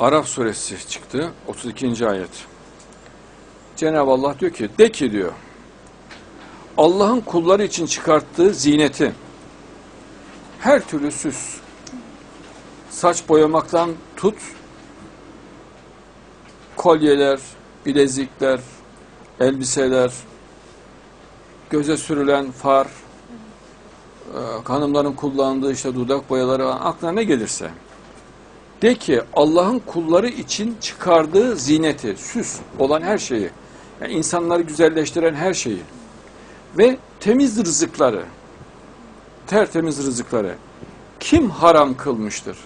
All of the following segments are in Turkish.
Araf suresi çıktı. 32. ayet. Cenab-ı Allah diyor ki, de ki diyor, Allah'ın kulları için çıkarttığı zineti, her türlü süs, saç boyamaktan tut, kolyeler, bilezikler, elbiseler, göze sürülen far, e, hanımların kullandığı işte dudak boyaları aklına ne gelirse. De ki Allah'ın kulları için çıkardığı zineti, süs olan her şeyi, yani insanları güzelleştiren her şeyi ve temiz rızıkları, tertemiz rızıkları kim haram kılmıştır?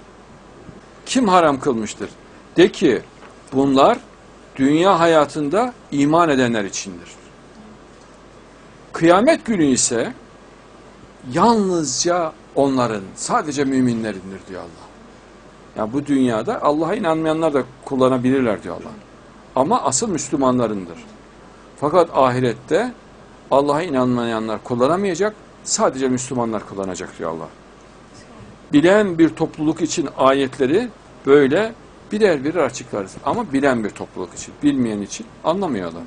Kim haram kılmıştır? De ki bunlar dünya hayatında iman edenler içindir. Kıyamet günü ise yalnızca onların, sadece müminlerindir diyor Allah. Ya bu dünyada Allah'a inanmayanlar da kullanabilirler diyor Allah. Ama asıl Müslümanlarındır. Fakat ahirette Allah'a inanmayanlar kullanamayacak, sadece Müslümanlar kullanacak diyor Allah. Bilen bir topluluk için ayetleri böyle birer birer açıklarız. Ama bilen bir topluluk için, bilmeyen için anlamıyorlar.